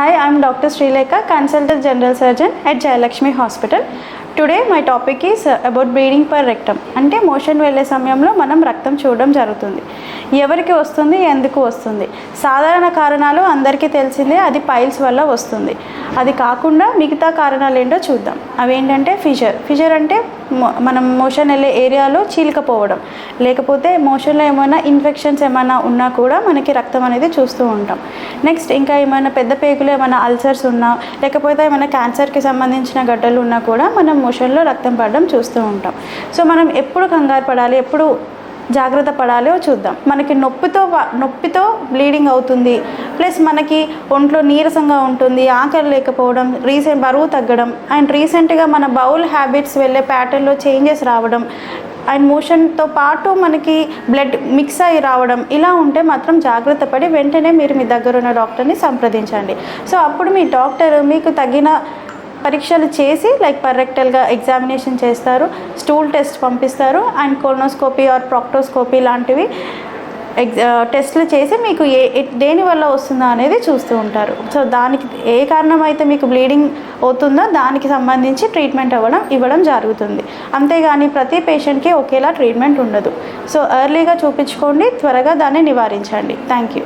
Hi, I'm Dr. Srilekha, Consultant General Surgeon at Jayalakshmi Hospital. Today my topic is about bleeding per per అంటే motion వెళ్ళే సమయంలో మనం రక్తం చూడడం జరుగుతుంది. ఎవరికి వస్తుంది? ఎందుకు వస్తుంది? సాధారణ కారణాలు అందరికీ తెలిసిందే అది పైల్స్ వల్ల వస్తుంది. అది కాకుండా మిగతా కారణాలు ఏంటో చూద్దాం. అవి ఏంటంటే ఫిషర్ ఫిషర్ అంటే మనం మోషన్ వెళ్ళే ఏరియాలో చీలికపోవడం. లేకపోతే మోషన్లో ఏమైనా ఇన్ఫెక్షన్స్ ఏమైనా ఉన్నా కూడా మనకి రక్తం అనేది చూస్తూ ఉంటాం. నెక్స్ట్ ఇంకా ఏమైనా పెద్ద పేగులు ఏమైనా అల్సర్స్ ఉన్నా లేకపోతే ఏమైనా క్యాన్సర్కి సంబంధించిన గడ్డలు ఉన్నా కూడా మనం మోషన్లో రక్తం పడడం చూస్తూ ఉంటాం. సో మనం ఎప్పుడు కంగారు పడాలి ఎప్పుడు జాగ్రత్త పడాలో చూద్దాం. మనకి నొప్పితో నొప్పితో బ్లీడింగ్ అవుతుంది. ప్లస్ మనకి ఒంట్లో నీరసంగా ఉంటుంది ఆకలి లేకపోవడం రీసెంట్ బరువు తగ్గడం అండ్ రీసెంట్గా మన బౌల్ హ్యాబిట్స్ వెళ్ళే ప్యాటర్న్లో చేంజెస్ రావడం అండ్ మోషన్తో పాటు మనకి బ్లడ్ మిక్స్ అయ్యి రావడం ఇలా ఉంటే మాత్రం జాగ్రత్త పడి వెంటనే మీరు మీ దగ్గర ఉన్న డాక్టర్ని సంప్రదించండి. సో అప్పుడు మీ డాక్టర్ మీకు తగిన పరీక్షలు చేసి లైక్ పర్రెక్టల్గా ఎగ్జామినేషన్ చేస్తారు స్టూల్ టెస్ట్ పంపిస్తారు అండ్ కోనోస్కోపీ ఆర్ ప్రాక్టోస్కోపీ లాంటివి ఎగ్జా టెస్ట్లు uh, చేసి మీకు ఏ దేనివల్ల దేని వల్ల అనేది చూస్తూ ఉంటారు. సో దానికి ఏ కారణం అయితే మీకు బ్లీడింగ్ అవుతుందో దానికి సంబంధించి ట్రీట్మెంట్ అవ్వడం ఇవ్వడం జరుగుతుంది. అంతేగాని ప్రతి పేషెంట్కి ఒకేలా ట్రీట్మెంట్ ఉండదు. సో ఎర్లీగా చూపించుకోండి త్వరగా దాన్ని నివారించండి. Thank you